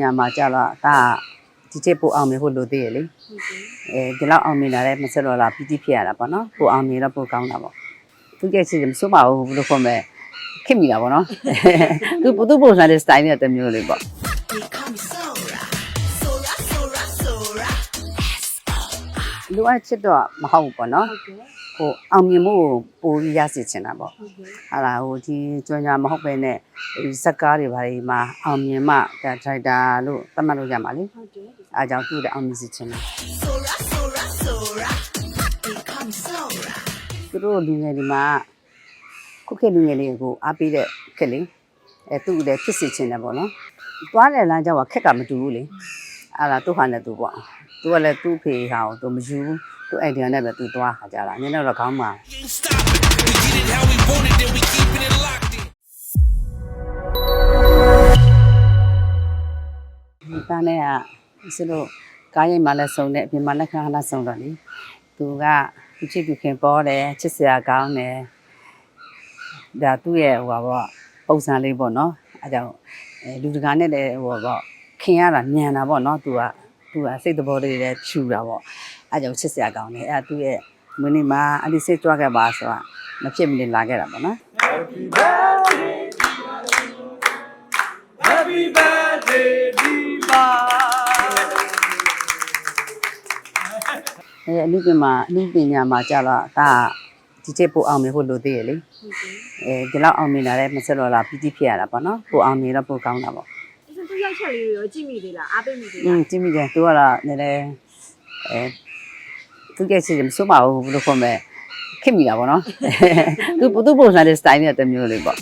ညာမှာကြတော့ဒါဒီချက်ပိုအောင်မြင်ဖို့လိုသေးရလေဟုတ်ကဲ့အဲဒီလောက်အောင်မြင်လာတဲ့မဆက်တော့လားပီတိဖြစ်ရတာပေါ့နော်ပိုအောင်မြင်တော့ပိုကောင်းတာပေါ့သူကစီမစိုးပါဘူးဘယ်လိုခေါ်မလဲခင်မိတာပေါ့နော်သူသူပုံစံတဲ့ style နဲ့တမျိုးလေးပေါ့လိုအပ်ချက်တော့မဟုတ်ဘူးပေါ့နော် ဟုတ်ကဲ့ဟိုအောင်မြင်မှုကိုပိုပြီးရစေချင်တာပေါ့ဟုတ်ကဲ့ဟာလာဟိုဒီကျွမ်းညာမဟုတ်ပဲနဲ့ဒီစက်ကားတွေဘာတွေမှာအောင်မြင်မှဒါဒရိုက်တာလို့သတ်မှတ်လို့ရမှာလေဟုတ်ကဲ့အားကြောင့်သူ့တဲ့အောင်မြင်စေချင်တာသူတို့လူငယ်ဒီမှာခုခေတ်လူငယ်လေးကိုအားပေးတဲ့ခက်လေအဲသူ့လည်းဖြစ်စေချင်တယ်ပေါ့နော်သွားတဲ့လမ်းကြောင်းကခက်ကမတူဘူးလေအဲ့ဒါသူ့ဟာနဲ့သူပေါ့ သူကလည်းသူ့ဖေဟာကိုသူမယူဘူးသူ့အိုင်ဒီယာနဲ့ပဲသူသွားခါကြတာနည်းနည်းတော့ခေါင်းမှာ ain't stopping. We get it how we want it, then we keeping it locked in. ဒီပန်းနဲ့ကစလို့ကားရိပ်မှလည်းစုံတယ်အပြင်မှာလည်းခဏခဏစုံတော့လေသူကသူချစ်သူခင်ပေါ်တယ်ချစ်စရာကောင်းတယ်ဒါသူ့ရဲ့ဟိုပါပေါ့ပုံစံလေးပေါ့နော်အဲကြောင့်အဲလူတကာနဲ့လည်းဟိုပါပေါ့ခင်ရတာညံတာပေါ့နော်သူက သူကစိတ်တဘောလေးလည်းဖြူတာပေါ့အဲကြောင့်ချစ်စရာကောင်းတယ်အဲသူ့ရဲ့မင်းနေမှာအဒီစိတ်ကြွားခဲ့ပါဆိုတာမဖြစ်မနေလာခဲ့တာပေါ့နော် Happy birthday, Diva. အဲအနုပညာအနုပညာမှာကြတော့ဒါဒီချက်ပိုအောင်မြင်ဖို့လိုသေးရလေဟုတ်ကဲ့အဲဒီလောက်အောင်မြင်လာတဲ့မဆက်တော့လားပီတိဖြစ်ရတာပေါ့နော်ပိုအောင်မြင်တော့ပိုကောင်းတာပေါ့ဒီစ သူရောက်ချက်လေးတွေရောကြည့်မိသေးလားအားပေးမိသေး อื လား มကြည့်မိတယ်သူကတော့နည်းနည်းအဲသူကစီမစိုးပါဘူးဘယ်လိုခေါ်မလဲခင်မိတာပေါ့နော်သူသူပုံစံတဲ့ style နဲ့တမျိုးလေးပေါ့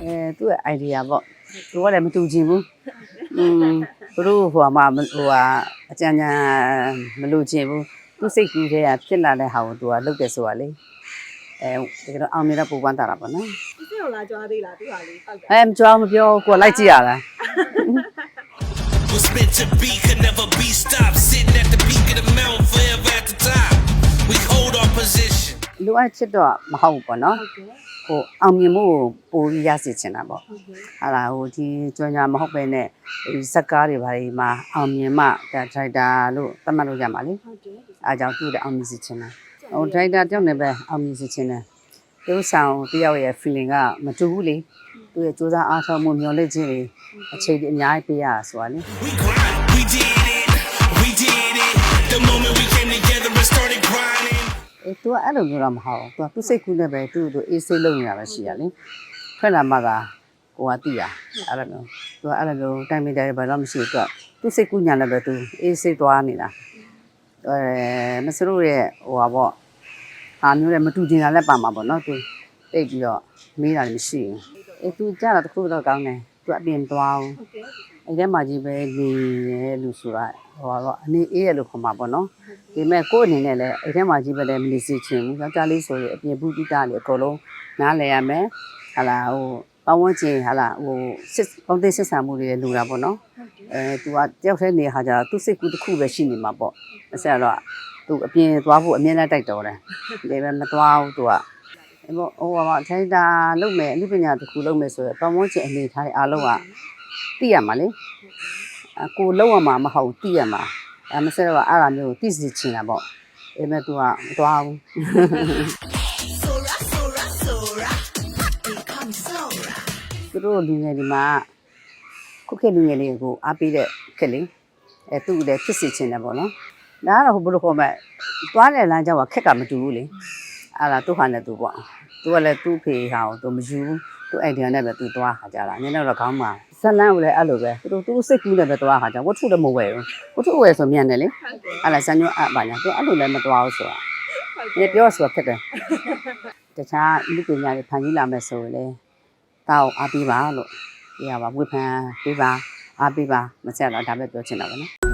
အဲသူ့ရဲ့ idea ပေါ့သူကလည်းမတူချင်ဘူးอืมသူတို့ဟိုမှာဟိုဟာအကြံဉာဏ်မလို့ချင်ဘူးသူစိတ်ကူးတဲ့ကဖြစ်လာတဲ့ဟာကိုသူကလုပ်တယ်ဆိုတာလေ အဲတကယ်တော့အောင်မြင်တော့ပူပန်းတာတာပေါ့နော်ဒီစရောလာကြွားသေးလားသူဟာလေးဟုတ်ကဲ့အဲမကြောက်မပြောကိုယ်လိုက်ကြည့်ရတာ What's meant to be could never be stopped. Sitting at the peak of the mountain, forever at the top. We hold our position. လိုအပ်ချက်တော့မဟုတ်ဘူးပေါ့နော်ဟုတ်ကဲ့ဟိုအောင်မြင်မှုကိုပိုပြီးရစေချင်တာပေါ့ဟုတ်ကဲ့ဟာလာဟိုဒီကျွမ်းညာမဟုတ်ပဲနဲ့ဒီစက်ကားတွေဘာတွေမှာအောင်မြင်မှဒါဒရိုက်တာလို့သတ်မှတ်လို့ရမှာလေဟုတ်ကဲ့အားကြောင့်သူ့တဲ့အောင်မြင်စေချင်တာ ဟိုဒရိုက်တာတောက်နေပဲအောင်မြင်စေချင်တယ်သူဆောင်တယောက်ရဲ့ feeling ကမတူဘူးလေသူရဲ့စူးစမ်းအားထုတ်မှုမျှော်လင့်ခြင်းတွေအခြေဒီအများကြီးပေးရတာဆိုတာလေ We grind. We did it. We did it. The moment we came together and started grinding. အဲသူကအဲ့လိုမျိုးတော့မဟုတ်ဘူးသူကသူစိတ်ကူးနဲ့ပဲသူ့သူအေးဆေးလုပ်နေတာပဲရှိရလေထွက်လာမှသာကိုကတိရအဲ့လိုမျိုးသူကအဲ့လိုမျိုးတိုင်မီတယ်ဘာလို့မရှိဘူးသူကသူစိတ်ကူးညာလည်းပဲသူအေးဆေးသွားနေတာအဲ မစလို့ရဲ့ဟိုပါပေါ့ဟာမျိုးလည်းမတူချင်တာလည်းပါမှာပေါ့နော်သူတိတ်ပြီးတော့မေးတာလည်းမရှိဘူးအဲသူကြားတာတစ်ခုတော့ကောင်းတယ်သူအပြင်သွားအောင်ဟုတ်ကဲ့အဲ့ထဲမှာကြီးပဲနေရဲလူဆိုတာဟိုတော့အနေအေးရလို့ခေါ်မှာပေါ့နော်ဒီမဲ့ကိုယ့်အနေနဲ့လည်းအဲ့ထဲမှာကြီးပဲလည်းမနေစီချင်ဘူးယောက်ျားလေးဆိုရင်အပြင်ဘူးတိတာလေအကုန်လုံးနားလည်ရမယ်ဟာလာဟို ပတ်ဝန်းကျင်ဟာလာဟိုစစ်ပေါင်းသိစစ်ဆံမှုတွေလူတာပေါ့နော်အဲသူကတယောက်တည်းနေဟာကြတော့သူစိတ်ကူးတစ်ခုပဲရှိနေမှာပေါ့အဲ့ဆက်တော့သူအပြင်သွားဖို့အမြဲတမ်းတိုက်တော်တယ်ဒီပဲမသွားဘူးသူကအဲ့ပေါ့ဟိုပါထိုင်တာလုပ်မယ်အနုပညာတစ်ခုလုပ်မယ်ဆိုတော့ပတ်ဝန်းကျင်အနေထားအားလုံးကသိရမှာလေအကိုလောက်ရမှာမဟုတ်သိရမှာအမစဲတော့အဲ့ဒါမျိုးသိစီချင်တာပေါ့အဲမဲ့ तू ကမသွားဘူး သူတို့လူငယ်ဒီမှာခုခေတ်လူငယ်လေးကိုအားပေးတဲ့ခက်လေအဲသူ့လည်းဖြစ်စီချင်တယ်ပေါ့နော်ဒါကတော့ဟိုဘယ်လိုခေါ်မလဲသွားတဲ့လမ်းကြောင်းကခက်ကမတူဘူးလေအဲ့ဒါသူ့ဟာနဲ့သူပေါ့သူကလည်းသူ့ဖေဟာကိုသူမယူဘူးသူ့အိုင်ဒီယာနဲ့ပဲသူသွားခါကြတာနည်းနည်းတော့ခေါင်းမှာဇလန်းကိုလည်းအဲ့လိုပဲသူတို့သူတို့စိတ်ကူးနဲ့ပဲသွားခါကြဝတ္ထုလည်းမဝယ်ဘူးဝတ္ထုဝယ်ဆိုမြန်တယ်လေဟုတ်ကဲ့အဲ့ဒါဇန်ညွန့်အပ်ပါညာသူအဲ့လိုလည်းမသွားဘူးဆိုတာဒီပြောဆိုတာဖြစ်တယ်တခြားလူပညာတွေဖန်ကြီးလာမယ်ဆိုရင်လေ တောက်အားပေးပါလို့ပြရပါဝေဖန်ပေးပါအားပေးပါမဆက်တော့ဒါပဲပြောချင်တာပါနော်